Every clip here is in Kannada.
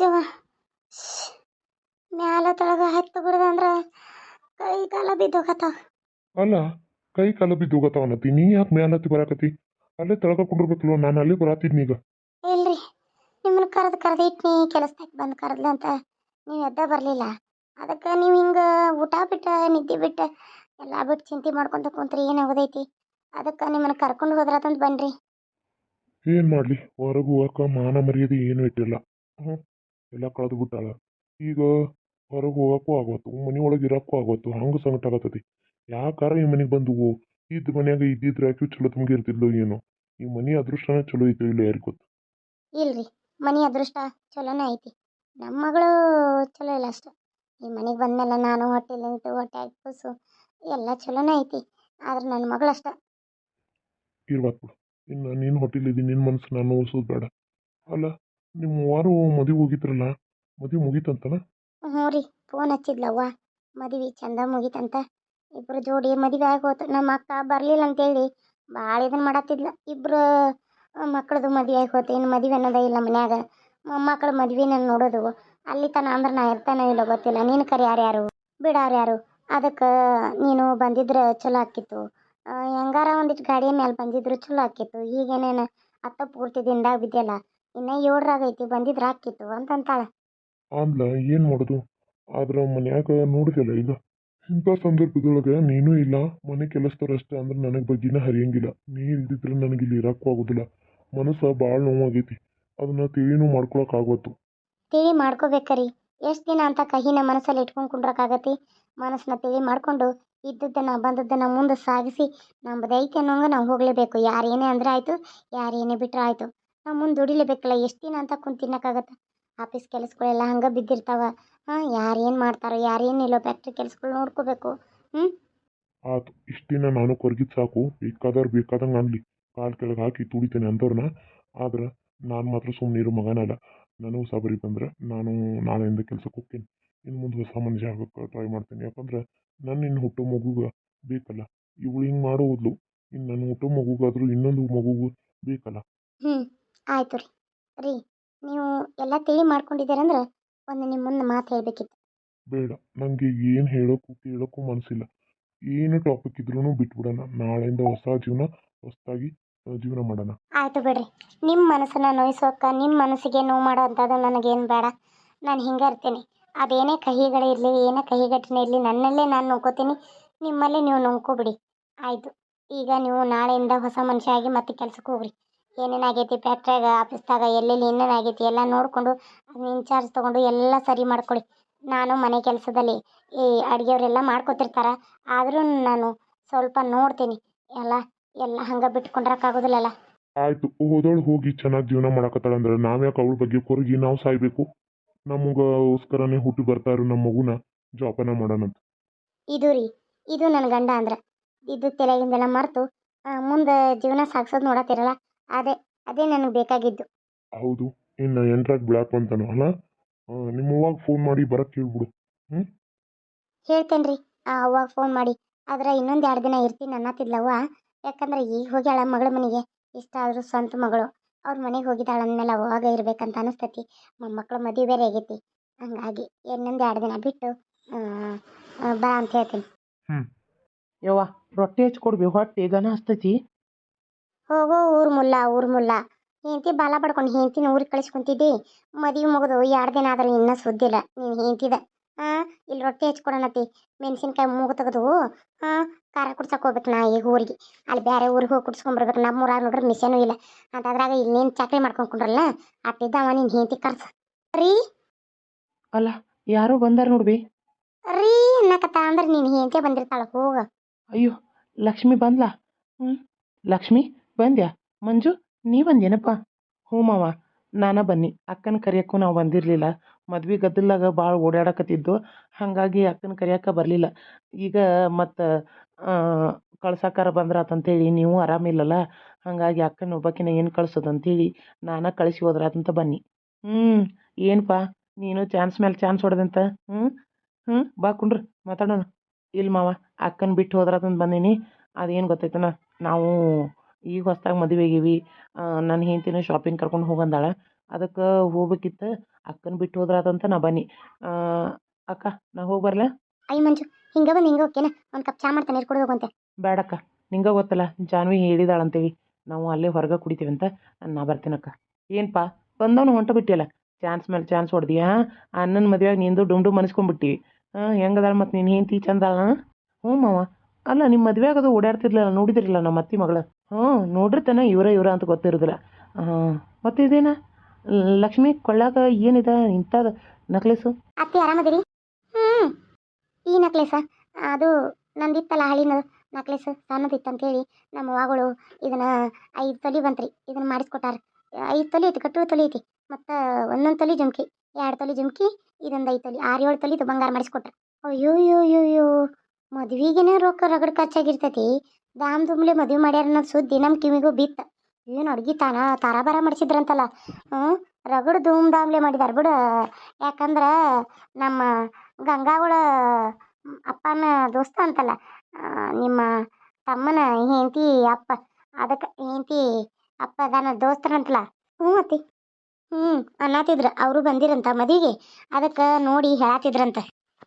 ಶಿವ. ಮ್ಯಾಲ ತೊಳಗ ಹತ್ತು ಬಿಡದಂದ್ರ ಕೈ ಕಾಲ ಬಿದ್ದೋಗತ್ತಾವ ಅಲ್ಲ ಕೈ ಕಾಲ ಬಿದ್ದು ಅನ್ನತಿ ನೀ ಯಾಕೆ ಮ್ಯಾಲತ್ತಿ ಬರಾಕತಿ ಅಲ್ಲೇ ತಳಗ ಕುಂಡಿರ್ಬೇಕಲ್ವ ನಾನು ಅಲ್ಲೇ ಬರಾತಿದ್ನಿ ಈಗ. ಇಲ್ರಿ ನಿಮ್ಮನ್ನ ಕರೆದು ಕರೆದು ಇಟ್ನಿ ಕೆಲಸದಾಗ ಬಂದು ಕರೆದ್ಲ ಅಂತ ನೀವು ಎದ್ದ ಬರಲಿಲ್ಲ. ಅದಕ್ಕೆ ನೀವು ಹಿಂಗೆ ಊಟ ಬಿಟ್ಟ ನಿದ್ದೆ ಬಿಟ್ಟ ಎಲ್ಲ ಬಿಟ್ಟು ಚಿಂತೆ ಮಾಡ್ಕೊಂತ ಕುಂತ್ರಿ ಏನಾಗೋದೈತಿ ಅದಕ್ಕೆ ನಿಮ್ಮನ್ನ ಕರ್ಕೊಂಡು ಹೋದ್ರಾತಂತ ಬನ್ರಿ. ಏನ್ ಮಾಡಲಿ? ಹೊರಗೂ ಹೋಗಕ್ಕೆ ಮಾನ ಮರ್ಯಾದೆ ಏನು ಇಟ್ಟಿಲ್ಲ. ಹ್ಞೂ ಎಲ್ಲ ಕಳೆದು ಬಿಟ್ಟಾಳ. ಈಗ ಹೊರಗೆ ಹೋಗಕ್ಕೂ ಆಗೋತು ಮನೆ ಒಳಗೆ ಇರಕ್ಕೂ ಆಗೋತು ಹಂಗೆ ಸಂಕಟ ಆಗತ್ತತಿ ಯಾಕಾರ ಈ ಮನೆಗೆ ಬಂದು ಇದ್ದ ಮನೆಯಾಗ ಇದ್ದಿದ್ರೆ ಯಾಕೆ ಚಲೋ ತಮಗೆ ಇರ್ತಿದ್ಲು ಏನು? ಈ ಮನೆ ಅದೃಷ್ಟನೇ ಚಲೋ ಐತಿ ಇಲ್ಲ ಯಾರಿಗೆ ಗೊತ್ತು? ಇಲ್ರಿ ಮನೆ ಅದೃಷ್ಟ ಚಲೋನೇ ಐತಿ. ನಮ್ಮ ಮಗಳು ಚಲೋ ಇಲ್ಲ ಅಷ್ಟೇ. ಈ ಮನೆಗೆ ಬಂದಮೇಲೆ ನಾನು ಹೊಟ್ಟೆ ನಿಂತು ಹೊಟ್ಟೆ ಕೂಸು ಎಲ್ಲ ಚಲೋನೇ ಐತಿ. ಆದ್ರೆ ನನ್ನ ಮಗಳು ಅಷ್ಟ. ಇರ್ಬೇಕು ಇನ್ನು ನೀನು ಹೊಟ್ಟಿಲಿದ್ದೀನಿ ನಿನ್ನ ಮನಸ್ಸು ನಾನು ಓಸೋದು ಬೇಡ. ಅಲ್ಲ ನಿಮ್ಮ ವಾರು ಮದುವೆ ಹೋಗಿದ್ರಲ್ಲ? ಮದುವೆ ಮುಗೀತಂತನ ಹ್ಞೂ ರೀ ಫೋನ್ ಹಚ್ಚಿದ್ಲವ್ವ. ಮದುವೆ ಚಂದ ಮುಗೀತಂತ. ಇಬ್ರು ಜೋಡಿ ಮದುವೆ ಆಗೋತು. ನಮ್ಮ ಅಕ್ಕ ಬರಲಿಲ್ಲ ಅಂತೇಳಿ ಭಾಳ ಇದನ್ನ ಮಾಡತ್ತಿದ್ಲ. ಇಬ್ರು ಮಕ್ಕಳದು ಮದುವೆ ಆಗಿ ಏನು ಮದುವೆ ಅನ್ನೋದೇ ಇಲ್ಲ ಮನ್ಯಾಗ. ಮೊಮ್ಮಕ್ಕಳ ಮದುವೆನ ನೋಡೋದು. ಅಲ್ಲಿ ತನ ಅಂದ್ರೆ ನಾ ಇರ್ತಾನೋ ಇಲ್ಲ ಗೊತ್ತಿಲ್ಲ. ನೀನು ಕರಿಯಾರು ಯಾರು ಬಿಡಾರು ಯಾರು? ಅದಕ್ಕೆ ನೀನು ಬಂದಿದ್ರೆ ಚಲೋ ಆಕಿತ್ತು. ಹೆಂಗಾರ ಒಂದಿಷ್ಟು ಗಾಡಿ ಮೇಲೆ ಬಂದಿದ್ರು ಚಲೋ ಆಕಿತ್ತು. ಈಗೇನೇನು ಅತ್ತ ಪೂರ್ತಿ ದಿನದಾಗ ಬಿದ್ದಿಲ್ಲ ಇನ್ನು ಏಳರಾಗೈತಿ ಬಂದಿದ್ರೆ ಆಕಿತ್ತು ಅಂತಂತಾಳೆ. ಆಮ್ಲ ಏನು ಮಾಡೋದು? ಆದ್ರೆ ಮನ್ಯಾಗ ನೋಡಿದೆಲ್ಲ ಈಗ. ಇಂಥ ಸಂದರ್ಭದೊಳಗೆ ನೀನು ಇಲ್ಲ ಮನೆ ಕೆಲಸದವರಷ್ಟೇ ಅಂದ್ರೆ ನನಗೆ ಬಗ್ಗಿನ ಹರಿಯಂಗಿಲ್ಲ. ನೀ ಇಲ್ದಿದ್ರೆ ನನಗೆ ಇಲ್ಲಿ ಇರಕ್ಕೂ ಆಗೋದಿಲ್ಲ. ಮನಸ್ಸು ಭಾಳ ನೋವಾಗೈತಿ. ಅದನ್ನ ತಿಳಿನೂ ಮಾಡ್ಕೊಳಕ್ ಆಗೋತು. ತಿಳಿ ಮಾಡ್ಕೋಬೇಕರಿ. ಎಷ್ಟು ದಿನ ಅಂತ ಕಹಿನ ಮನಸ್ಸಲ್ಲಿ ಇಟ್ಕೊಂಡು ಕುಂಡ್ರಕ್ಕಾಗತಿ ಮನಸ್ಸನ್ನ ತಿಳಿ ಮಾಡಿಕೊಂಡು ಇದ್ದದ್ದನ್ನು ಬಂದದ್ದನ್ನು ಮುಂದೆ ಸಾಗಿಸಿ ನಮ್ಮದೈತೆ ಅನ್ನೋಂಗೆ ನಾವು ಹೋಗಲೇಬೇಕು. ಯಾರು ಏನೇ ಅಂದ್ರೆ ಆಯಿತು ಯಾರೇನೇ ಏನೇ ಬಿಟ್ರೆ ಆಯಿತು. ನಾವು ಮುಂದೆ ದುಡಿಲೇಬೇಕಲ್ಲ ಎಷ್ಟು ದಿನ ಅಂತ ಕುಂತು ತಿನ್ನಕ್ಕಾಗತ್ತೆ? ಆಫೀಸ್ ಕೆಲಸಗಳೆಲ್ಲ ಹಂಗೆ ಬಿದ್ದಿರ್ತಾವ. ಹಾಂ ಯಾರು ಏನು ಮಾಡ್ತಾರೋ ಯಾರು ಏನಿಲ್ಲೋ ಫ್ಯಾಕ್ಟ್ರಿ ಕೆಲಸಗಳು ನೋಡ್ಕೋಬೇಕು. ಹ್ಞೂ ಆತು ಇಷ್ಟು ದಿನ ನಾನು ಕೊರಗಿದ್ ಸಾಕು. ಬೇಕಾದವ್ರು ಬೇಕಾದಂಗೆ ಅನ್ಲಿ. ಕಾಲು ಕೆಳಗೆ ಹಾಕಿ ತುಡಿತೇನೆ ಅಂದವ್ರನ್ನ ಆದ್ರೆ ನಾನು ಮಾತ್ರ ಸುಮ್ಮನಿರು ಮಗನಲ್ಲ. ನನಗೂ ಸಬರಿ ಬಂದ್ರೆ ನಾನು ನಾಳೆಯಿಂದ ಕೆಲಸಕ್ಕೆ ಹೋಗ್ತೀನಿ. ಇನ್ನು ಮುಂದೆ ಹೊಸ ಮನುಷ್ಯ ಆಗಕ್ಕೆ ಟ್ರೈ ಮಾಡ್ತೀನಿ. ಯಾಕಂದ್ರೆ ನನ್ನ ಇನ್ನು ಹುಟ್ಟೋ ಮಗುಗೆ ಬೇಕಲ್ಲ. ಇವಳು ಹಿಂಗೆ ಮಾಡೋದ್ಲು ಇನ್ನು ನನ್ನ ಹುಟ್ಟೋ ಮಗುಗಾದ್ರೂ ಇನ್ನೊಂದು ಮಗುಗೂ ಬೇಕಲ್ಲ. ಹ್ಞೂ ಆಯಿತು ರೀ. ರೀ ನೀವು ಎಲ್ಲ ತಿಳಿ ಮಾಡ್ಕೊಂಡಿದ್ದೀರಂದ್ರೆ ಒಂದು ನಿಮ್ಮ ಮುಂದೆ ಮಾತು ಹೇಳಬೇಕಿತ್ತು. ಬೇಡ ನನಗೆ ಏನು ಹೇಳೋಕ್ಕೂ ಕೇಳೋಕ್ಕೂ ಮನಸ್ಸಿಲ್ಲ ಏನು ಟಾಪಿಕ್ ಇದ್ರೂ ಬಿಟ್ಬಿಡೋಣ. ನಾಳೆಯಿಂದ ಹೊಸ ಜೀವನ ಹೊಸದಾಗಿ ಜೀವನ ಮಾಡೋಣ. ಆಯ್ತು ಬಿಡ್ರಿ. ನಿಮ್ಮ ಮನಸ್ಸನ್ನು ನೋಯಿಸೋಕ ನಿಮ್ಮ ಮನಸ್ಸಿಗೆ ನೋವು ಮಾಡೋ ಅಂಥದ್ದು ನನಗೇನು ಬೇಡ. ನಾನು ಹಿಂಗೆ ಇರ್ತೀನಿ. ಅದೇನೇ ಕಹಿಗಳಿರಲಿ ಏನೇ ಕಹಿ ಘಟನೆ ಇರಲಿ ನನ್ನಲ್ಲೇ ನಾನು ನೋಕೋತೀನಿ ನಿಮ್ಮಲ್ಲೇ ನೀವು ನೋಂಕೋಬಿಡಿ ಆಯಿತು. ಈಗ ನೀವು ನಾಳೆಯಿಂದ ಹೊಸ ಮನುಷ್ಯ ಆಗಿ ಮತ್ತೆ ಕೆಲ್ಸಕ್ಕೆ ಹೋಗ್ರಿ. ಏನೇನಾಗೈತಿ ಫ್ಯಾಕ್ಟ್ರಿಯಾಗ ಆಫೀಸ್ದಾಗ ಎಲ್ಲೆಲ್ಲಿ ಏನೇನು ಆಗೈತಿ ಎಲ್ಲ ನೋಡಿಕೊಂಡು ಅದನ್ನ ಇನ್ಚಾರ್ಜ್ ತೊಗೊಂಡು ಎಲ್ಲ ಸರಿ ಮಾಡ್ಕೊಳ್ಳಿ ನಾನು ಮನೆ ಕೆಲಸದಲ್ಲಿ ಈ ಅಡುಗೆಯವರೆಲ್ಲ ಮಾಡ್ಕೊತಿರ್ತಾರೆ. ಆದರೂ ನಾನು ಸ್ವಲ್ಪ ನೋಡ್ತೀನಿ. ಎಲ್ಲ ಎಲ್ಲ ಹಂಗೆ ಬಿಟ್ಕೊಂಡ್ರಕ್ಕಾಗೋದಿಲ್ಲಲ್ಲ ಆಯ್ತು ಓದೋಳು ಹೋಗಿ ಚೆನ್ನಾಗಿ ಜೀವನ ಮಾಡಕತ್ತಾಳ ಅಂದ್ರೆ ನಾವ್ಯಾಕೆ ಅವಳ ಬಗ್ಗೆ ಕೊರಗಿ ನಾವು ಸಾಯ್ಬೇಕು. ನಮಗೋಸ್ಕರನೇ ಹುಟ್ಟಿ ಬರ್ತಾರ ನಮ್ಮ ಮಗುನ ಜೋಪಾನ ಮಾಡೋಣಂತ ಇದು ರೀ ಇದು ನನ್ನ ಗಂಡ ಅಂದ್ರೆ. ಇದು ತಲೆಗಿಂದೆಲ್ಲ ಮರೆತು ಮುಂದೆ ಜೀವನ ಸಾಗ್ಸೋದು ನೋಡತ್ತಿರಲ್ಲ. ಅದೇ ಅದೇ ನನಗೆ ಬೇಕಾಗಿದ್ದು. ಹೌದು ಇನ್ನು ಎಂಟ್ರಾಕ್ ಬ್ಲ್ಯಾಕ್ ಅಂತಾನು ಅಲ್ಲ? ಆ, ನಿಮ್ಮ ಅವ್ವಾಗ ಫೋನ್ ಮಾಡಿ ಬರಕ್ಕೆ ಹೇಳ್ಬಿಡು ಹೇಳ್ತೇನೆ ರೀ ಅವಾಗ ಫೋನ್ ಮಾಡಿ. ಆದ್ರೆ ಇನ್ನೊಂದು ಎರಡು ದಿನ ಇರ್ತೀನಿ ಅನ್ನತ್ತಿದ್ಲವ್ವ. ಯಾಕಂದ್ರೆ ಈಗ ಹೋಗ್ಯಾಳ ಮಗಳ ಮನೆಗೆ ಇಷ್ಟ ಆದರೂ ಸ್ವಂತ ಮಗಳು. ಅವ್ರ ಮನೆಗೆ ಹೋಗಿದ್ದಾಳೆ ಅಂದಮೇಲೆ ಅವಾಗ ಇರ್ಬೇಕಂತ ಅನಿಸ್ತೈತಿ. ಮೊಮ್ಮಕ್ಳು ಮದುವೆ ಬೇರೆ ಆಗೈತಿ. ಹಂಗಾಗಿ ಇನ್ನೊಂದು ಎರಡು ದಿನ ಬಿಟ್ಟು ಬಾ ಅಂತ ಹೇಳ್ತೀನಿ. ಯವ್ವ ರೊಟ್ಟಿ ಹಚ್ಕೊಡ್ಬಿ ಹೊಟ್ಟೆ ಗನ ಹಸ್ತೈತಿ. ಹೋಗೋ ಊರ್ ಮುಲ್ಲ ಊರ್ ಮುಲ್ಲ. ಹೆಂಡತಿ ಬಾಲ ಪಡ್ಕೊಂಡು ಹೆಂಡತಿನ ಊರಿಗೆ ಕಳಿಸ್ಕೊಂತಿದ್ದಿ ಮದುವೆ ಮುಗಿದು ಎರಡು ದಿನ ಆದರೂ ಇನ್ನೂ ಸುದ್ದಿಲ್ಲ ನೀನು ಹೆಂಡ್ತಿದ. ಹಾಂ ಇಲ್ಲಿ ರೊಟ್ಟಿ ಹಚ್ಕೊಡೋಣತಿ ಮೆಣಸಿನ್ಕಾಯಿ ಮೂಗು ತೆಗೆದು ಹಾಂ ಖಾರ ಕುಡ್ಸಕ್ಕೆ ಹೋಗ್ಬೇಕು ನಾ ಈಗ ಊರಿಗೆ. ಅಲ್ಲಿ ಬೇರೆ ಊರಿಗೆ ಹೋಗಿ ಕುಡ್ಸ್ಕೊಂಬರ್ಬೇಕು ನಮ್ಮ ಊರಾಗ ನೋಡ್ರಿ ಮಿಷನೂ ಇಲ್ಲ. ಅಂತ ಅದ್ರಾಗ ಇನ್ನೇನು ಚಾಕ್ರಿ ಮಾಡ್ಕೊಂಡು ಕುಂಡ್ರಲ್ಲ ಅಟ್ಟಿದ್ದವ ನಿನ್ನ ಹೆಂಡತಿ ಕರ್ಸ. ರೀ? ಅಲ್ಲ ಯಾರು ಬಂದಾರ ನೋಡ್ಬಿ. ರೀ ಅನ್ನಕತ್ತ ಅಂದ್ರೆ ನೀನು ಹೆಂಡತಿ ಬಂದಿರ್ತಾಳ ಹೋಗ. ಅಯ್ಯೋ ಲಕ್ಷ್ಮಿ ಬಂದ್ಲಾ? ಹ್ಞೂ ಲಕ್ಷ್ಮಿ? ಬಂದ್ಯಾ? ಮಂಜು ನೀ ಬಂದ್ಯನಪ್ಪ ಹ್ಞೂ ಮಾವ, ನಾನ ಬನ್ನಿ. ಅಕ್ಕನ ಕರಿಯಕ್ಕೂ ನಾವು ಬಂದಿರಲಿಲ್ಲ. ಮದ್ವೆ ಗದ್ದಲಾಗ ಭಾಳ ಓಡಾಡಕತ್ತಿದ್ದು ಹಾಗಾಗಿ ಅಕ್ಕನ ಕರಿಯಕ್ಕೆ ಬರಲಿಲ್ಲ. ಈಗ ಮತ್ತು ಕಳ್ಸಕ್ಕಾರ ಬಂದ್ರಾತಂತೇಳಿ ನೀವು ಆರಾಮಿಲ್ಲಲ್ಲ ಹಾಗಾಗಿ ಅಕ್ಕನ ಒಬ್ಬಾಕಿನ ಏನು ಕಳ್ಸೋದು ನಾನೇ ಕಳಿಸಿ ಹೋದ್ರಾತಂತ ಬನ್ನಿ. ಹ್ಞೂ ಏನಪ್ಪ ನೀನು ಚಾನ್ಸ್ ಮೇಲೆ ಚಾನ್ಸ್ ಹೊಡೆದಂತ? ಹ್ಞೂ ಹ್ಞೂ ಬಾ ಕುಂಡ್ರಿ, ಮಾತಾಡೋಣ. ಇಲ್ಲ ಮಾವ, ಅಕ್ಕನ ಬಿಟ್ಟು ಹೋದ್ರಾತಂತ ಬಂದೀನಿ. ಅದೇನು ಗೊತ್ತೈತನ? ನಾವು ಈಗ ಹೊಸ್ದಾಗಿ ಮದುವೆ ಆಗೀವಿ ನನ್ನ ಹೆಂಡ್ತಿನೂ ಶಾಪಿಂಗ್ ಕರ್ಕೊಂಡು ಹೋಗಂದಾಳ ಅದಕ್ಕೆ ಹೋಗ್ಬೇಕಿತ್ತು ಅಕ್ಕನ ಬಿಟ್ಟು ಹೋದ್ರಾತಂತ ನಾ ಬನ್ನಿ. ಅಕ್ಕ ನಾ ಹೋಗಿ ಬರಲಾ? ಅಯ್ಯ ಮಂಜು ಹಿಂಗೆ ಬಂದು ಹಿಂಗೆ ಓಕೆನಾ ಒಂದು ಕಪ್ ಚಾ ಮಾಡ್ತಾನೆ ನೀರು ಕುಡಿದು ಹೋಗಂತೆ ಬೇಡಕ್ಕ ನಿಂಗೆ ಗೊತ್ತಲ್ಲ ಜಾನ್ವಿ ಹೇಳಿದಾಳಂತೇಳಿ ನಾವು ಅಲ್ಲೇ ಹೊರಗೆ ಕುಡಿತೀವಿ ಅಂತ ನಾ ಬರ್ತೀನಕ್ಕ ಏನಪ್ಪ ಬಂದವನು ಹೊಂಟ ಬಿಟ್ಟಿಯಲ್ಲ ಚಾನ್ಸ್ ಮೇಲೆ ಚಾನ್ಸ್ ಹೊಡ್ದಿಯಾ? ಅಣ್ಣನ ಮದುವೆಯಾಗ ನಿಂದು ಡುಮ್ ಡುಮ್ ಅನಿಸ್ಕೊಂಡ್ಬಿಟ್ಟಿವಿ ಹಾಂ ಹೆಂಗದಾಳ ಮತ್ತು ನೀನು ಹೆಂಡ್ತಿ ಚಂದಾಳ ಹ್ಞೂ ಮಾವ ಅಲ್ಲ ನಿಮ್ಮ ಮದುವೆ ಅದು ಓಡಾಡ್ತಿರ್ಲಿಲ್ಲ ನೋಡಿದಿರಲ್ಲ ನಮ್ಮ ಅತ್ತಿ ಮಗಳು. ಹ್ಞೂ ನೋಡಿರ್ತಾನೆ ಇವರ ಇವರ ಅಂತ ಗೊತ್ತಿರೋದಿಲ್ಲ. ಮತ್ತು ಇದೇನ? ಲಕ್ಷ್ಮಿ, ಕೊಳ್ಳಾಗ ಏನಿದೆ ಇಂಥದ ನಕ್ಲೇಸು ಅತ್ತಿ, ಆರಾಮದಿರಿ? ಹ್ಞೂ ಈ ನಕ್ಲೇಸ ಅದು ನಂದಿತ್ತಲ್ಲ ಹಳಿನ ನಕ್ಲೇಸ್ ಸಣ್ಣದಿತ್ತು ಅಂತೇಳಿ ನಮ್ಮ ಅವ್ವಗಳು ಇದನ್ನ ಐದು ತೊಲಿ ಬಂತ್ರಿ, ಇದನ್ನ ಮಾಡಿಸ್ಕೊಟ್ಟಾರ. ಐದು ತೊಲಿ ಐತಿ ಕಟ್ಟು ತೊಲಿ ಐತಿ, ಮತ್ತು ಒಂದೊಂದು ತೊಲಿ ಜುಮ್ಕಿ, ಎರಡು ತೊಲಿ ಜುಮ್ಕಿ, ಇದೊಂದು ಐದು ತೊಲಿ, ಆರು ಏಳು ತೊಲಿದು ಬಂಗಾರ ಮಾಡಿಸ್ಕೊಟ್ರು. ಅಯ್ಯೋ ಯೋ ಯೋ ಯೋ ಮದ್ವಿಗೆನೇ ರೊಕ್ಕ ರಗಡ್ ಖರ್ಚಾಗಿರ್ತೈತಿ. ದಾಮ್ ದುಮ್ಲೆ ಮದುವೆ ಮಾಡ್ಯಾರ ಅನ್ನೋದು ಸುದ್ದಿ ನಮ್ಮ ಕಿವಿಗೂ ಬಿತ್ತ. ಏನು ಅಡ್ಗಿ ತಾನ, ತಾರಾಬಾರ ಮಾಡಿಸಿದ್ರಂತಲ್ಲ. ಹ್ಞೂ ರಗಡು ಧೂಮ್ ಧಾಮ್ಲೆ ಮಾಡಿದಾರೆ ಬಿಡು. ಯಾಕಂದ್ರೆ ನಮ್ಮ ಗಂಗಾವಳ ಅಪ್ಪನ ದೋಸ್ತ ಅಂತಲ್ಲ ನಿಮ್ಮ ತಮ್ಮನ ಹೆಂಡತಿ ಅಪ್ಪ, ಅದಕ್ಕೆ ಹೆಂಡತಿ ಅಪ್ಪ ಅದಾನ ದೋಸ್ತರಂತಲ್ಲ. ಹ್ಞೂ ಅತ್ತಿ. ಹ್ಞೂ ಅನ್ನತ್ತಿದ್ರು ಅವರು ಬಂದಿರಂತ ಮದುವೆಗೆ. ಅದಕ್ಕೆ ನೋಡಿ ಹೇಳತ್ತಿದ್ರಂತ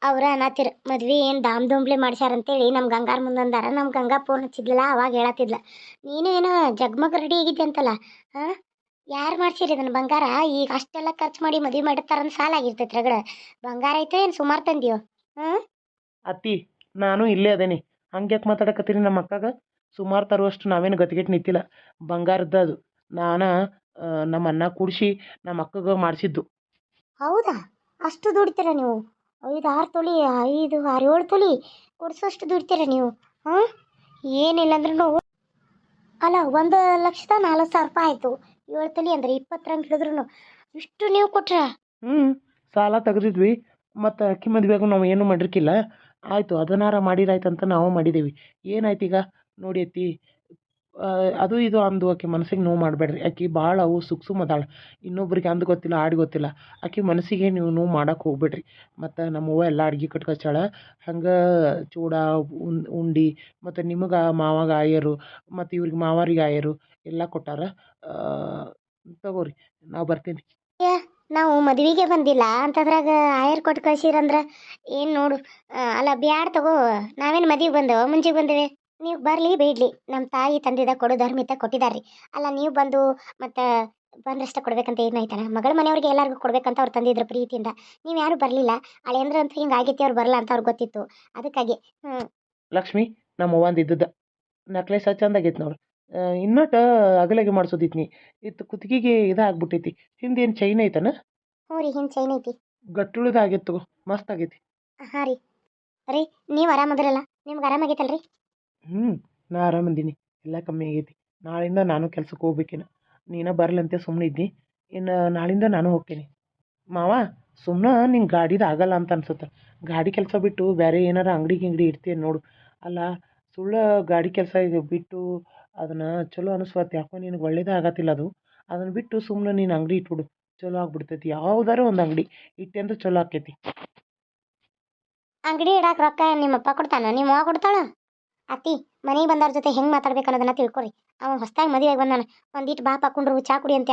ಅವ್ರ ಅನ್ನತ್ತಿರ ಮದ್ವೆ ಏನು ದಾಮ್ ದುಂಬ್ಲೆ ಮಾಡ್ಸ್ಯಾರಂತೇಳಿ ನಮ್ಮ ಗಂಗಾರ ಮುಂದಂದಾರ ನಮ್ಮ ಗಂಗಾ ಫೋನ್ ಹಚ್ಚಿದ್ಲಲ್ಲ ಅವಾಗ ಹೇಳತ್ತಿದ್ಲ ನೀನು ಏನು ಜಗ್ಮಗ್ ರೆಡಿ ಆಗಿದ್ದೆ ಅಂತಲ್ಲ? ಹಾಂ? ಯಾರು ಮಾಡ್ಸಿರಿ ಇದನ್ನು ಬಂಗಾರ? ಈಗ ಅಷ್ಟೆಲ್ಲ ಖರ್ಚು ಮಾಡಿ ಮದುವೆ ಮಾಡಿರ್ತಾರಂತ ಸಾಲ ಆಗಿರ್ತೈತಿ ರಗಡ. ಬಂಗಾರ ಐತೆ ಏನು ಸುಮಾರು ತಂದಿಯೋ? ಹಾಂ? ಅತ್ತಿ ನಾನು ಇಲ್ಲೇ ಅದೇನಿ. ಹಂಗ್ಯಾಕೆ ಮಾತಾಡಕತ್ತೀನಿ ಮಾತಾಡಕತ್ತೀರಿ ನಮ್ಮ ಅಕ್ಕಾಗ? ಸುಮಾರು ತರುವಷ್ಟು ನಾವೇನು ಗತಿಗೆಟ್ ನಿಂತಿಲ್ಲ. ಬಂಗಾರದ್ದು ಅದು. ನಾನು ನಮ್ಮ ಅಣ್ಣ ಕೂಡಿಸಿ ನಮ್ಮ ಅಕ್ಕಗೆ ಮಾಡಿಸಿದ್ದು. ಹೌದಾ? ಅಷ್ಟು ದುಡಿತೀರ ನೀವು? ಐದು ಆರು ತೊಲಿ, ಐದು ಆರು ಏಳು ತೊಲಿ ಕೊಡಿಸೋಷ್ಟು ದುಡ್ತೀರ ನೀವು, ಹಾಂ? ಏನಿಲ್ಲ ಅಂದ್ರೂ ಅಲ್ಲ, ಒಂದು ಲಕ್ಷದ ನಾಲ್ಕು ಸಾವಿರ ರೂಪಾಯಿ ಆಯಿತು. ಏಳು ತೊಲಿ ಅಂದ್ರೆ ಇಪ್ಪತ್ತರಂಗೆ ಹಿಡಿದ್ರು ಇಷ್ಟು ನೀವು ಕೊಟ್ರ? ಹ್ಞೂ ಸಾಲ ತೆಗೆದಿದ್ವಿ, ಮತ್ತು ಅಕ್ಕಿ ಮದುವೆಗೂ ನಾವು ಏನೂ ಮಾಡಿರ್ಕಿಲ್ಲ. ಆಯಿತು, ಅದನ್ನಾರ ಮಾಡಿರಾಯ್ತು ಅಂತ ನಾವು ಮಾಡಿದ್ದೀವಿ ಏನಾಯ್ತು ಈಗ ನೋಡಿ ಅತ್ತಿ ಅದು ಇದು ಅಂದು ಆಕೆ ಮನಸ್ಸಿಗೆ ನೋವು ಮಾಡಬೇಡ್ರಿ. ಆಕೆ ಭಾಳ ಅವು ಸುಕ್ಸುಮ್ ಅದಾಳ ಇನ್ನೊಬ್ರಿಗೆ ಅಂದು ಗೊತ್ತಿಲ್ಲ, ಆಡಿ ಗೊತ್ತಿಲ್ಲ. ಆಕೆ ಮನಸ್ಸಿಗೆ ನೀವು ನೋವು ಮಾಡೋಕೆ ಹೋಗ್ಬೇಡ್ರಿ. ಮತ್ತು ನಮ್ಮವ್ವ ಎಲ್ಲ ಅಡ್ಗೆ ಕಟ್ಕೊಚ್ಚಾಳ ಹಂಗೆ ಚೂಡ ಉಂಡೆ, ಮತ್ತು ನಿಮಗೆ ಮಾವಾಗ ಆಯರು, ಮತ್ತು ಇವ್ರಿಗೆ ಮಾವಾರಿಗೆ ಆಯರು ಎಲ್ಲ ಕೊಟ್ಟಾರ. ತಗೋರಿ, ನಾವು ಬರ್ತೀನಿ. ನಾವು ಮದುವೆಗೆ ಬಂದಿಲ್ಲ. ಅಂತದ್ರಾಗ ಆಯರ್ ಕೊಟ್ಟು ಕಳ್ಸಿರಂದ್ರೆ ಏನು ನೋಡು. ಅಲ್ಲ ಬ್ಯಾಡ ತಗೋ. ನಾವೇನು ಮದುವೆಗೆ ಬಂದವ, ಮುಂಚೆಗೆ ಬಂದೇವೆ. ನೀವು ಬರಲಿ ಬೇಡಲಿ. ನಮ್ಮ ತಾಯಿ ತಂದಿದ ಕೊಡು ಧರ್ಮಿತ ಕೊಟ್ಟಿದ್ದಾರೆ ಅಲ್ಲ ನೀವು ಬಂದು ಮತ್ತು ಬಂದ್ರಷ್ಟ ಕೊಡ್ಬೇಕಂತ ಏನಾಯ್ತಲ್ಲ ಮಗಳ ಮನೆಯವ್ರಿಗೆ ಎಲ್ಲರಿಗೂ ಕೊಡ್ಬೇಕಂತ ಅವ್ರು ತಂದಿದ್ರು ಪ್ರೀತಿಯಿಂದ. ನೀವು ಯಾರು ಬರಲಿಲ್ಲ? ಅಳೆಯಂದ್ರೆ ಅಂತ ಹಿಂಗೆ ಆಗೈತಿ ಅವ್ರು ಬರಲ್ಲ ಅಂತ ಅವ್ರಿಗೆ ಗೊತ್ತಿತ್ತು. ಅದಕ್ಕಾಗಿ ಹ್ಞೂ ಲಕ್ಷ್ಮಿ ನಮ್ಮ ಅವ್ವಂದು ನಕ್ಲೆ ನಕ್ಲೇಸ್ ಚಂದಾಗೈತೆ ನೋಡ್ರಿ ಇನ್ನೊಟ್ಟು ಅಗಲಗೆ ಮಾಡ್ಸೋದಿತ್ತು ನೀ ಇತ್ತು ಕುತ್ತಿಗೆಗೆ ಇದಾಗ್ಬಿಟ್ಟೈತಿ. ಏನು ಚೈನ್ ಐತನ? ಹ್ಞೂ ರೀ ಹಿಂಗೆ ಚೈನ್ ಐತಿ. ಗಟ್ಟುಳಿದ ಆಗೈತೆ ತಗೋ. ಮಸ್ತ್ ಆಗೈತಿ. ಹಾಂ ರೀ. ರೀ ನೀವು ಆರಾಮದ್ರಲ್ಲ ನಿಮ್ಗೆ ಆರಾಮಾಗೈತಲ್ರಿ? ಹ್ಞೂ ನಾ ಆರಾಮಂದೀನಿ ಎಲ್ಲ ಕಮ್ಮಿ ಆಗೈತಿ. ನಾಳಿಂದ ನಾನು ಕೆಲ್ಸಕ್ಕೆ ಹೋಗ್ಬೇಕೇನು. ನೀನು ಬರಲಂತೆ ಸುಮ್ಮನೆ ಇದ್ದಿ. ಇನ್ನು ನಾಳಿಂದ ನಾನು ಹೋಗ್ತೀನಿ. ಮಾವ ಸುಮ್ಮನೆ ನಿಂಗೆ ಗಾಡಿದು ಆಗಲ್ಲ ಅಂತ ಅನ್ಸುತ್ತೆ. ಗಾಡಿ ಕೆಲಸ ಬಿಟ್ಟು ಬೇರೆ ಏನಾರ ಅಂಗಡಿ ಗಿಂಗಡಿ ಇಡ್ತೀಯ ನೋಡು. ಅಲ್ಲ, ಸುಳ್ಳು ಗಾಡಿ ಕೆಲಸ ಬಿಟ್ಟು ಅದನ್ನು ಚಲೋ ಅನಿಸ್ವತ್ತು ಯಾಕೋ ನಿನಗೆ ಒಳ್ಳೇದೇ ಆಗತ್ತಿಲ್ಲ ಅದು. ಅದನ್ನು ಬಿಟ್ಟು ಸುಮ್ಮನೆ ನೀನು ಅಂಗಡಿ ಇಟ್ಬಿಡು. ಚಲೋ ಆಗ್ಬಿಡ್ತೈತಿ. ಯಾವುದಾರ ಒಂದು ಅಂಗಡಿ ಇಟ್ಟೆ ಅಂದ್ರೆ ಚಲೋ ಆಕೈತಿ. ಅಂಗಡಿ ಇಡಕ್ಕೆ ರೊಕ್ಕ ನಿಮ್ಮಪ್ಪ ಕೊಡ್ತಾನ? ನಿಮ್ಮ ಕೊಡ್ತಾಳ? ಅತ್ತಿ ಮನೆಗೆ ಬಂದವ್ರ ಜೊತೆ ಹೆಂಗೆ ಮಾತಾಡ್ಬೇಕು ಅನ್ನೋದನ್ನ ತಿಳ್ಕೊರಿ ಅವ ಹೊಸ್ದಾಗಿ ಮದುವೆಗೆ ಬಂದಾನ. ಒಂದಿಟ್ಟು ಬಾ ಕುಂಡ್ರು ಚಾ ಕುಡಿ ಅಂತ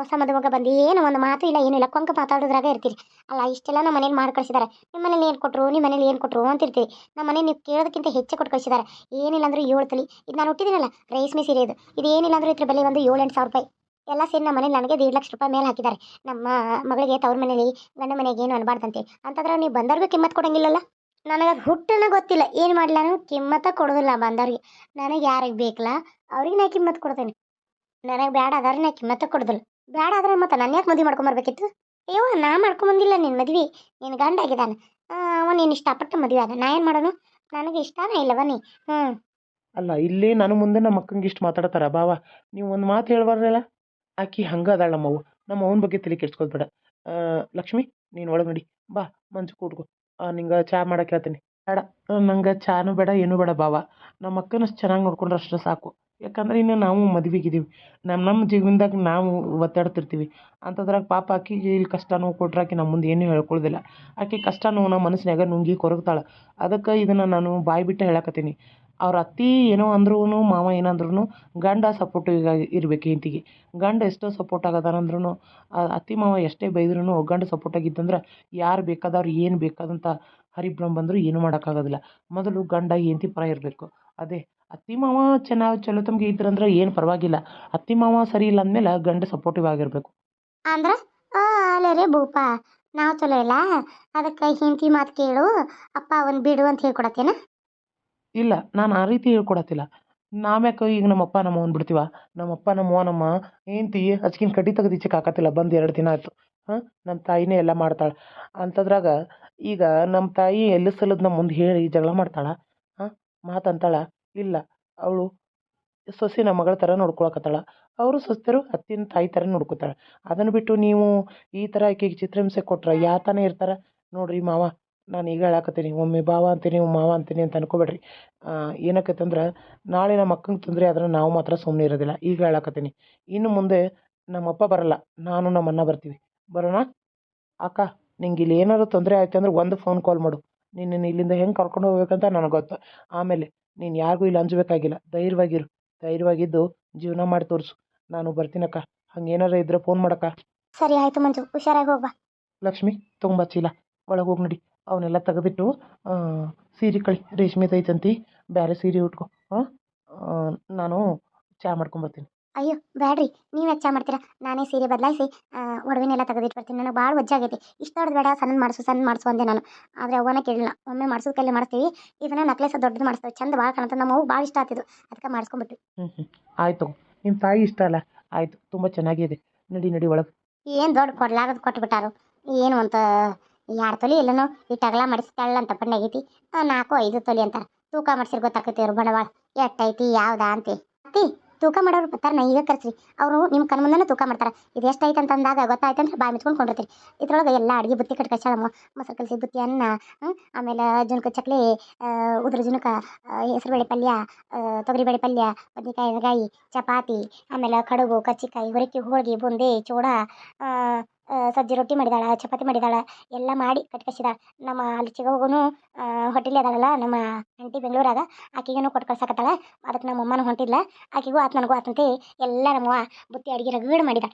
ಹೊಸ ಮದುಮಗ ಬಂದು? ಏನು ಒಂದು ಮಾತು ಇಲ್ಲ, ಏನು ಇಲ್ಲ. ಕೊಂಕ ಮಾತಾಡೋದ್ರಾಗ ಇರ್ತೀರಿ. ಅಲ್ಲ, ಇಷ್ಟೆಲ್ಲ ನಮ್ಮ ಮನೇಲಿ ಮಾಡಿ ಕಳಿಸಿದ್ದಾರೆ ನಿಮ್ಮ ಮನೇಲಿ ಏನು ಕೊಟ್ಟರು ನಿಮ್ಮ ಮನೇಲಿ ಏನು ಕೊಟ್ಟರು ಅಂತಿರ್ತೀವಿ ನಮ್ಮ ಮನೆ ನೀವು ಕೇಳೋದಕ್ಕಿಂತ ಹೆಚ್ಚು ಕೊಟ್ಟು ಕಳಿಸಿದ್ದಾರೆ ಏನಿಲ್ಲ ಅಂದ್ರೆ ಏಳು ತಲಿ. ಇದು ನಾನು ಹುಟ್ಟಿದ್ದೀನಲ್ಲ ರೇಷ್ಮೆ ಸೀರೆ ಇದು. ಇದು ಏನಿಲ್ಲ ಅಂದ್ರೆ ಇದ್ರ ಬೆಲೆ ಒಂದು ಏಳು ಎಂಟು ಸಾವಿರ ರೂಪಾಯಿ. ಎಲ್ಲ ಸೇರಿ ನಮ್ಮ ಮನೇಲಿ ನನಗೆ ದೇಡ್ ಲಕ್ಷ ರೂಪಾಯಿ ಮೇಲೆ ಹಾಕಿದ್ದಾರೆ ನಮ್ಮ ಮಗಳಿಗೆ ತವ್ರ ಮನೇಲಿ, ಗಂಡ ಮನೆಗೆ ಏನು ಅನ್ಬಾರ್ದಂತೆ. ಅಂತಂದ್ರೆ ನೀವು ಬಂದವ್ರಿಗೂ ಕಿಮ್ಮತ್ ಕೊಡಂಗಿಲ್ಲಲ್ಲ. ನನಗೆ ಅದು ಹುಟ್ಟನ ಗೊತ್ತಿಲ್ಲ. ಏನು ಮಾಡಲಿ? ನಾನು ಕಿಮ್ಮತ್ತ ಕೊಡೋದಿಲ್ಲ ಬಂದವ್ರಿಗೆ. ನನಗೆ ಯಾರಿಗೆ ಬೇಕಲ್ಲ ಅವ್ರಿಗೆ ನಾ ಕಿಮ್ಮತ್ತು ಕೊಡ್ತೇನೆ. ನನಗೆ ಬೇಡ ಅದಾರ ನಾ ಕಿಮ್ಮತ್ತ ಕೊಡೋದಿಲ್ಲ. ಬೇಡ ಆದ್ರೆ ಮತ್ತೆ ನನ್ನ ಯಾಕೆ ಮದುವೆ ಮಾಡ್ಕೊಂಬರ್ಬೇಕಿತ್ತು ಅಯ್ಯೋ, ನಾ ಮಾಡ್ಕೊಂಬಂದಿಲ್ಲ ನಿನ್ನ ಮದ್ವೆ. ನಿನ್ನ ಗಂಡ ಆಗಿದ್ದಾನೆ. ಅವ ನೀನು ಇಷ್ಟಪಟ್ಟು ಮದುವೆ ಆದ. ನಾ ಏನು ಮಾಡೋನು? ನನಗೆ ಇಷ್ಟನೇ ಇಲ್ಲ ಬನ್ನಿ ಹ್ಞೂ ಅಲ್ಲ, ಇಲ್ಲಿ ನನ್ನ ಮುಂದೆ ನಮ್ಮ ಅಕ್ಕಂಗೆ ಇಷ್ಟು ಮಾತಾಡತಾರ. ಬಾವ, ನೀವು ಒಂದು ಮಾತು ಹೇಳ್ಬಾರ್ದಲ್ಲ? ಆಕಿ ಹಂಗೆ ಅದಾಳ ನಮ್ಮವ್ವ. ನಮ್ಮ ಅವನ ಬಗ್ಗೆ ತಲೆ ಕೆಡ್ಸ್ಕೊಳ್ಬೇಡ. ಲಕ್ಷ್ಮಿ, ನೀನು ಒಳಗೆ ನಡಿ. ಬಾ, ಮಂಚು ಕೂಡ್ಕೊ ನಿಂಗೆ ಚಾ ಮಾಡಕ್ಕೆ ಹೇಳ್ತೀನಿ. ಬೇಡ. ನಂಗೆ ಚಾನು ಬೇಡ, ಏನೂ ಬೇಡ ಬಾವ ನಮ್ಮ ಅಕ್ಕನ ಚೆನ್ನಾಗಿ ನೋಡ್ಕೊಂಡ್ರೆ ಅಷ್ಟು ಸಾಕು. ಯಾಕಂದ್ರೆ ಇನ್ನು ನಾವು ಮದುವೆಗಿದ್ದೀವಿ ನಮ್ಮ ನಮ್ಮ ಜೀವನದಾಗ ನಾವು ಒತ್ತಾಡ್ತಿರ್ತೀವಿ ಅಂಥದ್ರಾಗ ಪಾಪ ಆಕೆಗೆ ಇಲ್ಲಿ ಕಷ್ಟ ನೋವು ಕೊಟ್ರೆ ಆಕೆ ನಮ್ಮ ಮುಂದೆ ಏನೂ ಹೇಳ್ಕೊಳ್ಳೋದಿಲ್ಲ ಆಕೆ ಕಷ್ಟ ನೋವು ನಮ್ಮ ಮನಸ್ಸಿನಾಗ ನುಂಗಿ ಕೊರಗ್ತಾಳೆ. ಅದಕ್ಕೆ ಇದನ್ನು ನಾನು ಬಾಯಿ ಬಿಟ್ಟು ಹೇಳಕತ್ತೀನಿ. ಅವ್ರ ಅತ್ತೆ ಏನೋ ಅಂದ್ರೂ ಮಾವ ಏನಂದ್ರೂ ಗಂಡ ಸಪೋರ್ಟಿವ್ ಆಗಿ ಇರ್ಬೇಕು ಹೆಂಡ್ತಿಗೆ. ಗಂಡ ಎಷ್ಟೋ ಸಪೋರ್ಟ್ ಆಗದಾನಂದ್ರೂ ಅತ್ತೆ, ಮಾವ ಎಷ್ಟೇ ಬೈದ್ರೂ ಗಂಡ ಸಪೋರ್ಟ್ ಆಗಿದ್ದಂದ್ರೆ ಯಾರು ಬೇಕಾದವ್ರು ಏನು ಬೇಕಾದಂಥ ಹರಿಭ್ರಮ್ ಬಂದರೂ ಏನೂ ಮಾಡೋಕ್ಕಾಗೋದಿಲ್ಲ. ಮೊದಲು ಗಂಡ ಹೆಂಡ್ತಿ ಪರ ಇರಬೇಕು. ಅದೇ, ಅತ್ತೆ, ಮಾವ ಚೆನ್ನಾಗಿ ಚಲೋ ತಮಗೆ ಇದ್ರಂದ್ರೆ ಏನು ಪರವಾಗಿಲ್ಲ. ಅತ್ತೆ, ಮಾವ ಸರಿ ಇಲ್ಲ ಅಂದಮೇಲೆ ಗಂಡ ಸಪೋರ್ಟಿವ್ ಆಗಿರಬೇಕು. ಅಂದ್ರೆ ಅಲ್ಲೇ ಭೂಪ, ನಾವು ಚಲೋ ಇಲ್ಲ. ಅದಕ್ಕೆ ಹೆಂಡತಿ ಮಾತು ಕೇಳು, ಅಪ್ಪ ಅವನ್ ಬಿಡು ಅಂತ ಹೇಳ್ಕೊಡತ್ತೇನ? ಇಲ್ಲ, ನಾನು ಆ ರೀತಿ ಹೇಳ್ಕೊಡತ್ತಿಲ್ಲ. ನಾವ್ಯಾಕೆ ಈಗ ನಮ್ಮಪ್ಪ ನಮ್ಮವ್ವನ ಬಿಡ್ತೀವ? ನಮ್ಮಪ್ಪ ನಮ್ಮವ್ವ ನಮ್ಮ ಹೆಂಡ್ತಿ ಹಚ್ಕಿನ ಕಡ್ಡಿ ತೆಗ್ದು ಈಚೆಗೆ ಹಾಕತ್ತಿಲ್ಲ ಬಂದು ಎರಡು ದಿನ ಆಯಿತು. ಹಾಂ ನಮ್ಮ ತಾಯಿನೇ ಎಲ್ಲ ಮಾಡ್ತಾಳೆ. ಅಂಥದ್ರಾಗ ಈಗ ನಮ್ಮ ತಾಯಿ ಎಲ್ಲ ಸಲದ ನಮ್ಮ ಮುಂದೆ ಹೇಳಿ ಜಗಳ ಮಾಡ್ತಾಳೆ? ಹಾಂ, ಮಾತು ಅಂತಾಳೆ, ಇಲ್ಲ, ಅವಳು ಸೊಸೆ ನಮ್ಮ ಮಗಳ ಥರ ನೋಡ್ಕೊಳಕತ್ತಾಳ. ಅವರು ಸೊಸೆರು ಅತ್ತಿನ ತಾಯಿ ಥರ ನೋಡ್ಕೊತಾಳೆ. ಅದನ್ನು ಬಿಟ್ಟು ನೀವು ಈ ಥರ ಆಕೆಗೆ ಚಿತ್ರಹಿಂಸೆ ಕೊಟ್ರೆ ಯಾವ ತಾನೇ ಇರ್ತಾರೆ? ನೋಡಿರಿ ಮಾವ. ನಾನು ಈಗ ಹೇಳಾಕತ್ತೀನಿ. ಒಮ್ಮೆ ಬಾವ ಅಂತೀನಿ ಒಮ್ಮೆ ಮಾವ ಅಂತೀನಿ ಅಂತ ಅನ್ಕೋಬೇಡ್ರಿ. ಏನಾಕೈತಂದ್ರೆ ನಾಳೆ ನಮ್ಮ ಅಕ್ಕಂಗೆ ತೊಂದರೆ ಆದ್ರೆ ನಾವು ಮಾತ್ರ ಸುಮ್ಮನೆ ಇರೋದಿಲ್ಲ. ಈಗ ಹೇಳಾಕತ್ತೀನಿ. ಇನ್ನು ಮುಂದೆ ನಮ್ಮಪ್ಪ ಬರಲ್ಲ. ನಾನು ನಮ್ಮ ಅಣ್ಣ ಬರ್ತೀವಿ. ಬರೋಣ? ಅಕ್ಕ ನಿಂಗೆ ಇಲ್ಲಿ ಏನಾದ್ರು ತೊಂದರೆ ಆಯ್ತು ಅಂದ್ರೆ ಒಂದು ಫೋನ್ ಕಾಲ್ ಮಾಡು. ನಿನ್ನನ್ನು ಇಲ್ಲಿಂದ ಹೆಂಗೆ ಕರ್ಕೊಂಡು ಹೋಗ್ಬೇಕಂತ ನನಗೆ ಗೊತ್ತು. ಆಮೇಲೆ ನೀನು ಯಾರಿಗೂ ಇಲ್ಲಿ ಅಂಜಬೇಕಾಗಿಲ್ಲ. ಧೈರ್ಯವಾಗಿರು. ಧೈರ್ಯವಾಗಿದ್ದು ಜೀವನ ಮಾಡಿ ತೋರಿಸು. ನಾನು ಬರ್ತೀನಕ್ಕ ಹಂಗೆ ಏನಾರು ಇದ್ರೆ ಫೋನ್ ಮಾಡಕ್ಕ. ಸರಿ ಆಯ್ತು ಮಂಜು. ಹುಷಾರಾಗಿ ಹೋಗ್ಬಾ ಲಕ್ಷ್ಮಿ ತುಂಬ ಚೀಲ. ಒಳಗೆ ಹೋಗಿ ನಡಿ. ಅವನ್ನೆಲ್ಲ ತೆಗೆದಿಟ್ಟು ಸೀರೆ ಕಳಿ ರೇಷ್ಮೆದು ಐತಂತಿ ಬೇರೆ ಸೀರೆ ಉಟ್ಕೊ ನಾನು ಚಾ ಮಾಡ್ಕೊಂಬರ್ತೀನಿ ಅಯ್ಯೋ ಬ್ಯಾಡ್ರಿ ನೀವು ಚಾ ಮಾಡ್ತೀರಾ? ನಾನೇ ಸೀರೆ ಬದಲಾಯಿಸಿ ಒಡವೆನೆಲ್ಲ ತೆಗೆದಿಟ್ಟು ಬರ್ತೀನಿ ನನಗೆ ಭಾಳ ವಜ್ಜಾಗೈತಿ. ಇಷ್ಟು ದೊಡ್ಡದು ಬೇಡ ಸಣ್ಣ ಮಾಡಿಸು ಸಣ್ಣ ಮಾಡಿಸು ಅಂದೆ ನಾನು. ಆದರೆ ಅವನ ಕೇಳಿಲ್ಲ. ಒಮ್ಮೆ ಮಾಡಿಸೋದು ಕೈಲಿ ಮಾಡಿಸ್ತೀವಿ. ಇದನ್ನ ನಕ್ಲೇಸ ದೊಡ್ಡದು ಮಾಡಿಸ್ತೇವೆ. ಚಂದ ಭಾಳ ಕಾಣುತ್ತೆ. ನಮ್ಮ ಅವು ಭಾಳ ಇಷ್ಟ ಆಗ್ತಿದ್ದು ಅದಕ್ಕೆ ಮಾಡಿಸ್ಕೊಂಬಿಟ್ವಿ ಹ್ಞೂ ಹ್ಞೂ ಆಯಿತು ನಿಮ್ಮ ತಾಯಿ ಇಷ್ಟ ಅಲ್ಲ? ಆಯಿತು ತುಂಬ ಚೆನ್ನಾಗಿದೆ. ನಡಿ ನಡಿ ಒಳಗೆ. ಏನು ದೊಡ್ಡ ಕೊಡ್ಲಾಗದು ಕೊಟ್ಬಿಟ್ಟಾರು. ಏನು ಅಂತ ಎರಡು ತೊಲಿ ಎಲ್ಲನೋ ಈ ಟಗಲ ಮಾಡಿಸ್ತಾಳ ಅಂತ ಐತಿ. ನಾಲ್ಕು ಐದು ತೊಲಿ ಅಂತಾರೆ. ತೂಕ ಮಾಡಿಸಿರ್ ಗೊತ್ತಾಕೈತಿ ಅವ್ರು ಬಂಡವಾಳ. ಎಟ್ಟೈತಿ ಯಾವ್ದಾ ಅಂತಿ. ಅತ್ತಿ, ತೂಕ ಮಾಡೋರು ಬರ್ತಾರೆ ನಾ ಈಗ ಕರ್ಸ್ರಿ. ಅವರು ನಿಮ್ಮ ಕಣ್ ಮುಂದೆ ತೂಕ ಮಾಡ್ತಾರೆ. ಇದು ಎಷ್ಟೈತೆ ಅಂತ ಅಂದಾಗ ಗೊತ್ತಾಯ್ತು ಅಂದ್ರೆ ಬಾಯಿ ಮುಚ್ಕೊಂಡು ಕೊಂಡಿರ್ತೀರಿ. ಇದ್ರೊಳಗೆ ಎಲ್ಲ ಅಡುಗೆ ಬುತ್ತಿ ಕಟ್ ಕಳ್ಸಾಳಮ್ಮ ಮೊಸರು ಕಲಸಿ ಬುತ್ತಿ ಅನ್ನ ಆಮೇಲೆ ಜುನ್ಕ ಚಕ್ಲಿ ಉದ್ರ ಜುನಕ ಹೆಸರುಬೇಳೆ ಪಲ್ಯ ತೊಗರಿಬೇಳೆ ಪಲ್ಯ, ಬದ್ನಿಕಾಯಿ ಎಣ್ಗಾಯಿ, ಚಪಾತಿ, ಆಮೇಲೆ ಕಡುಬು ಕಚ್ಚಿಕಾಯಿ ಹೊರಕಿ, ಹೋಳಿಗೆ, ಬೂಂದಿ, ಚೂಡ ಸಜ್ಜಿ ರೊಟ್ಟಿ ಮಾಡಿದಾಳ ಚಪಾತಿ ಮಾಡಿದಾಳ ಎಲ್ಲ ಮಾಡಿ ಕಟ್ಕಸಿದಾಳ ನಮ್ಮ ಅಲ್ಲಿ ಚಿಗೋಗುನು ಹೋಟೆಲ್ ಅದಾಳಲ್ಲ ನಮ್ಮ ಆಂಟಿ ಬೆಂಗಳೂರಾಗ ಆಕೆಗೂ ಕೊಟ್ಟು ಕಳ್ಸಕತ್ತಾಳ. ಅದಕ್ಕೆ ನಮ್ಮ ಅಮ್ಮನೂ ಹೊಂಟಿಲ್ಲ ಆಕೆಗೂ ಆತು ನನಗೂ ಆತಂತೆ ಎಲ್ಲ ನಮ್ಮವ್ವ ಬುತ್ತಿ ಅಡುಗೆ ರಗಡ್ ಮಾಡಿದ.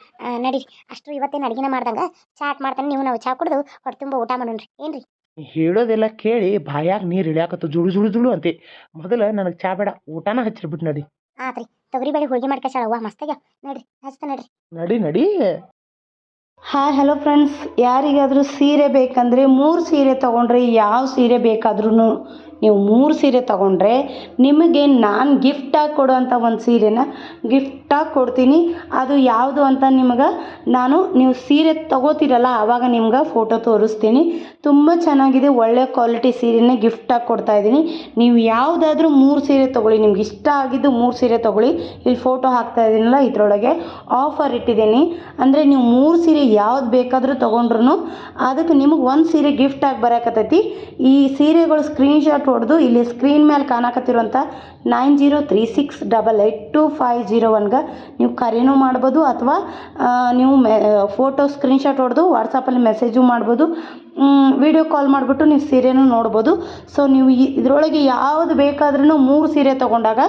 ನಡೀರಿ ಅಷ್ಟು ಇವತ್ತೇನು ಅಡುಗೆನ ಮಾಡ್ದಂಗೆ ಚಾಟ್ ಮಾಡ್ತಾನೆ ನೀವು ನಾವು ಚಾ ಕುಡಿದು ಹೊಟ್ಟೆ ತುಂಬ ಊಟ ಮಾಡೋಣ್ರಿ. ಏನ್ರಿ? ಹೇಳೋದೆಲ್ಲ ಕೇಳಿ ಬಾಯಾಗ ನೀರು ಇಳಿಯಾಕತ್ತು ಜುಳು ಜುಳು ಜುಳು ಅಂತೆ. ಮೊದಲು ನನಗೆ ಚಾ ಬೇಡ ಊಟನ ಹಚ್ಚಿರ್ಬಿಟ್ಟು ನಡಿ. ಆತ್ರಿ ತೊಗರಿಬೇಳೆ ಹೋಳಿಗೆ ಮಾಡ್ಕಸಾಳ ಅವ್ವ ಮಸ್ತಾಗ ನಡ್ರಿ ಹಚ್ತ ನಡ್ರಿ. ನಡಿ ನಡಿ. ಹಾಯ್ ಹಲೋ ಫ್ರೆಂಡ್ಸ್ ಯಾರಿಗಾದರೂ ಸೀರೆ ಬೇಕಂದರೆ ಮೂರು ಸೀರೆ ತೊಗೊಂಡ್ರೆ ಯಾವ ಸೀರೆ ಬೇಕಾದ್ರೂ ನೀವು ಮೂರು ಸೀರೆ ತಗೊಂಡ್ರೆ ನಿಮಗೆ ನಾನು ಗಿಫ್ಟಾಗಿ ಕೊಡುವಂಥ ಒಂದು ಸೀರೆನ ಗಿಫ್ಟಾಗಿ ಕೊಡ್ತೀನಿ. ಅದು ಯಾವುದು ಅಂತ ನಿಮಗೆ ನಾನು ನೀವು ಸೀರೆ ತೊಗೋತೀರಲ್ಲ ಆವಾಗ ನಿಮ್ಗೆ ಫೋಟೋ ತೋರಿಸ್ತೀನಿ. ತುಂಬ ಚೆನ್ನಾಗಿದೆ, ಒಳ್ಳೆ ಕ್ವಾಲಿಟಿ ಸೀರೆನೇ ಗಿಫ್ಟಾಗಿ ಕೊಡ್ತಾ ಇದ್ದೀನಿ. ನೀವು ಯಾವುದಾದ್ರೂ ಮೂರು ಸೀರೆ ತೊಗೊಳ್ಳಿ, ನಿಮ್ಗೆ ಇಷ್ಟ ಆಗಿದ್ದು ಮೂರು ಸೀರೆ ತೊಗೊಳ್ಳಿ. ಇಲ್ಲಿ ಫೋಟೋ ಹಾಕ್ತಾ ಇದ್ದೀನಲ್ಲ, ಇದರೊಳಗೆ ಆಫರ್ ಇಟ್ಟಿದ್ದೀನಿ. ಅಂದರೆ ನೀವು ಮೂರು ಸೀರೆ ಯಾವ್ದು ಬೇಕಾದರೂ ತೊಗೊಂಡ್ರು ಅದಕ್ಕೆ ನಿಮಗೆ ಒಂದು ಸೀರೆ ಗಿಫ್ಟಾಗಿ ಬರಕತ್ತೈತಿ. ಈ ಸೀರೆಗಳು ಸ್ಕ್ರೀನ್ಶಾಟ್ ಹೊಡೆದು ಇಲ್ಲಿ ಸ್ಕ್ರೀನ್ ಮೇಲೆ ಕಾಣಕತ್ತಿರುವಂಥ nine zero three six double eight two five zero ಒನ್ಗೆ ನೀವು ಕರೆನೂ ಮಾಡ್ಬೋದು ಅಥವಾ ನೀವು ಮೆ ಫೋಟೋ ಸ್ಕ್ರೀನ್ಶಾಟ್ ಹೊಡೆದು ವಾಟ್ಸಪ್ಪಲ್ಲಿ ಮೆಸೇಜು ಮಾಡ್ಬೋದು. ವಿಡಿಯೋ ಕಾಲ್ ಮಾಡಿಬಿಟ್ಟು ನೀವು ಸೀರೆನೂ ನೋಡ್ಬೋದು. ಸೊ ನೀವು ಇದರೊಳಗೆ ಯಾವುದು ಬೇಕಾದ್ರೂ ಮೂರು ಸೀರೆ ತೊಗೊಂಡಾಗ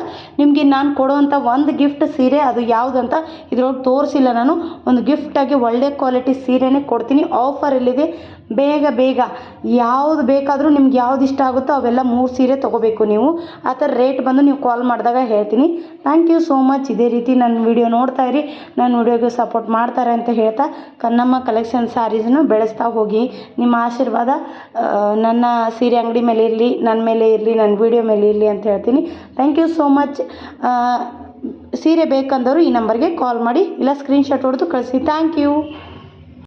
ನಿಮಗೆ ನಾನು ಕೊಡುವಂಥ ಒಂದು ಗಿಫ್ಟ್ ಸೀರೆ ಅದು ಯಾವುದು ಅಂತ ಇದ್ರೊಳಗೆ ತೋರಿಸಿಲ್ಲ ನಾನು. ಒಂದು ಗಿಫ್ಟಾಗಿ ಒಳ್ಳೆ ಕ್ವಾಲಿಟಿ ಸೀರೆನೇ ಕೊಡ್ತೀನಿ. ಆಫರಲ್ಲಿದೆ ಬೇಗ ಬೇಗ ಯಾವುದು ಬೇಕಾದರೂ ನಿಮ್ಗೆ ಯಾವ್ದು ಇಷ್ಟ ಆಗುತ್ತೋ ಅವೆಲ್ಲ ಮೂರು ಸೀರೆ ತೊಗೋಬೇಕು ನೀವು. ಆ ಥರ ರೇಟ್ ಬಂದು ನೀವು ಕಾಲ್ ಮಾಡಿದಾಗ ಹೇಳ್ತೀನಿ. ಥ್ಯಾಂಕ್ ಯು ಸೋ ಮಚ್ ಇದೇ ರೀತಿ ನನ್ನ ವಿಡಿಯೋ ನೋಡ್ತಾ ಇರಿ. ನನ್ನ ವಿಡಿಯೋಗೆ ಸಪೋರ್ಟ್ ಮಾಡ್ತಾರೆ ಅಂತ ಹೇಳ್ತಾ ಕನ್ನಮ್ಮ ಕಲೆಕ್ಷನ್ ಸ್ಯಾರೀಸನ್ನು ಬೆಳೆಸ್ತಾ ಹೋಗಿ. ನಿಮ್ಮ ಆಶೀರ್ವಾದ ನನ್ನ ಸೀರೆ ಅಂಗಡಿ ಮೇಲೆ ಇರಲಿ ನನ್ನ ಮೇಲೆ ಇರಲಿ ನನ್ನ ವಿಡಿಯೋ ಮೇಲೆ ಇರಲಿ ಅಂತ ಹೇಳ್ತೀನಿ. ಥ್ಯಾಂಕ್ ಯು ಸೋ ಮಚ್ ಸೀರೆ ಬೇಕಂದವರು ಈ ನಂಬರ್ಗೆ ಕಾಲ್ ಮಾಡಿ, ಇಲ್ಲ ಸ್ಕ್ರೀನ್ಶಾಟ್ ಹೊಡೆದು ಕಳಿಸಿ. Thank you